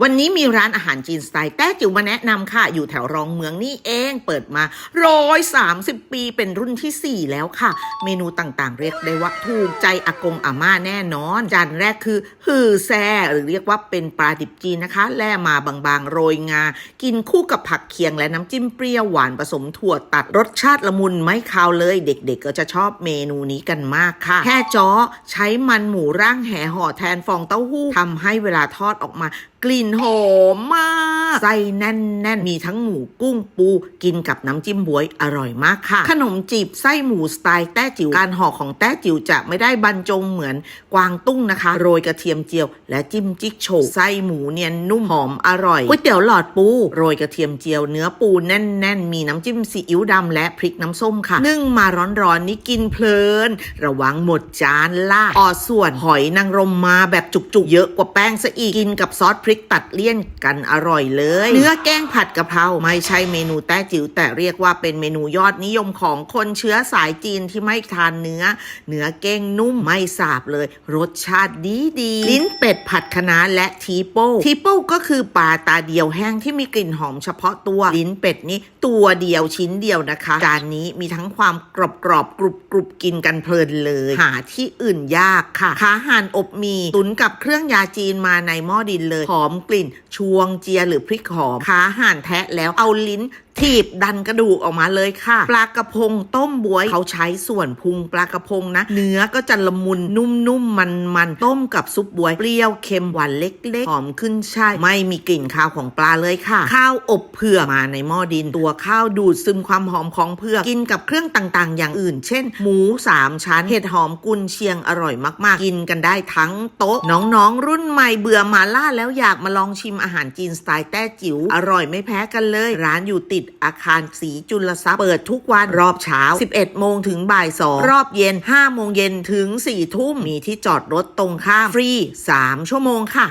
วันนี้มีร้านอาหารจีนสไตล์แต้จิ๋วมาแนะนำค่ะ อยู่แถวรองเมืองนี่เองเปิดมาร้อยสามสิบปีเป็นรุ่นทีสี่4 แล้วค่ะ เมนูต่างๆ เรียกได้ว่าถูกใจอากงอาม่าแน่นอน จานแรกคือหือแซ่หรือเรียกว่าเป็นปลาดิบจีนนะคะ แล่มาบางๆ โรยงา กินคู่กับผักเคียงและน้ำจิ้มเปรี้ยวหวานผสมถั่วตัดรสชาติละมุนไม่คาวเลย เด็กๆ ก็จะชอบเมนูนี้กันมากค่ะ แค่จ้อใช้มันหมูร่างแหห่อแทนฟองเต้าหู้ทำให้เวลาทอดออกมา กลิ่นหอมมา กไส้แน่นแน่นๆมีทั้งหมูกุ้งปูกินกับน้ำจิ้มบวยอร่อยมากค่ะ ขนมจีบไส้หมูสไตล์แต้จิ๋วการห่อของแต้จิ๋วจะไม่ได้บรรจงเหมือนกวางตุ้งนะคะ โรยกระเทียมเจียว และจิ้มจิ๊กโฉวไส้หมูเนียนนุ่มหอมอร่อยก๋วยเตี๋ยวหลอดปูโรยกระเทียมเจียวเนื้อปูแน่นๆมีน้ำจิ้มซีอิ๊วดำและพริกน้ำส้มค่ะนึ่งมาร้อนๆนี่กินเพลิน ระวังหมดจานล่าออส่วนหอยนางรมมาแบบจุกๆ เยอะกว่าแป้งซะอีกกินกับซอสพริกตัดเลี่ยนกันอร่อยเลยเนื้อแกงผัดกะเพราไม่ใช่เมนูแต้จิ๋วแต่เรียกว่าเป็นเมนูยอดนิยมของคนเชื้อสายจีนที่ไม่ทานเนื้อ เนื้อเก้งนุ่มไม่สาบเลย รสชาติดีดีลิ้นเป็ดผัดคะน้าและทีโป้ทีโป้ก็คือปลาตาเดียวแห้งที่มีกลิ่นหอมเฉพาะตัวลิ้นเป็ดนี่ตัวเดียวชิ้นเดียวนะคะจานนี้มีทั้งความกรอบกรอบกรุบกรุบกินกันเพลินเลย หาที่อื่นยากค่ะขาห่านอบมีตุนกับเครื่องยาจีนมาในหม้อดินเลยหอมกลิ่นชวงเจียหรือพริกหอมขาห่านแทะแล้วเอาลิ้นถีบดันกระดูกออกมาเลยค่ะ ปลากระพงต้มบวยเขาใช้ส่วนพุงปลากระพงนะ เนื้อก็จะละมุนนุ่มๆมันๆต้มกับซุปบวยเปรี้ยวเค็มหวานเล็กๆหอมขึ้นช่ายไม่มีกลิ่นคาวของปลาเลยค่ะ ข้าวอบเผือกมาในหม้อดิน ตัวข้าวดูดซึมความหอมของเผือกกินกับเครื่องต่างๆ อย่างอื่น เช่น หมูสามชั้นเห็ดหอมกุนเชียงอร่อยมากๆ กินกันได้ทั้งโต๊ะ น้องๆ รุ่นใหม่เบื่อมาล่าแล้วอยากมาลองชิมอาหารจีนสไตล์แต้จิ๋วอร่อยไม่แพ้กันเลย ร้านอยู่ติดอาคารสีจุลทรัพย์เปิดทุกวันรอบเช้า 11 โมงถึงบ่าย 2 รอบเย็น 5 โมงเย็นถึง 4 ทุ่ม มีที่จอดรถตรงข้ามฟรี 3 ชั่วโมงค่ะ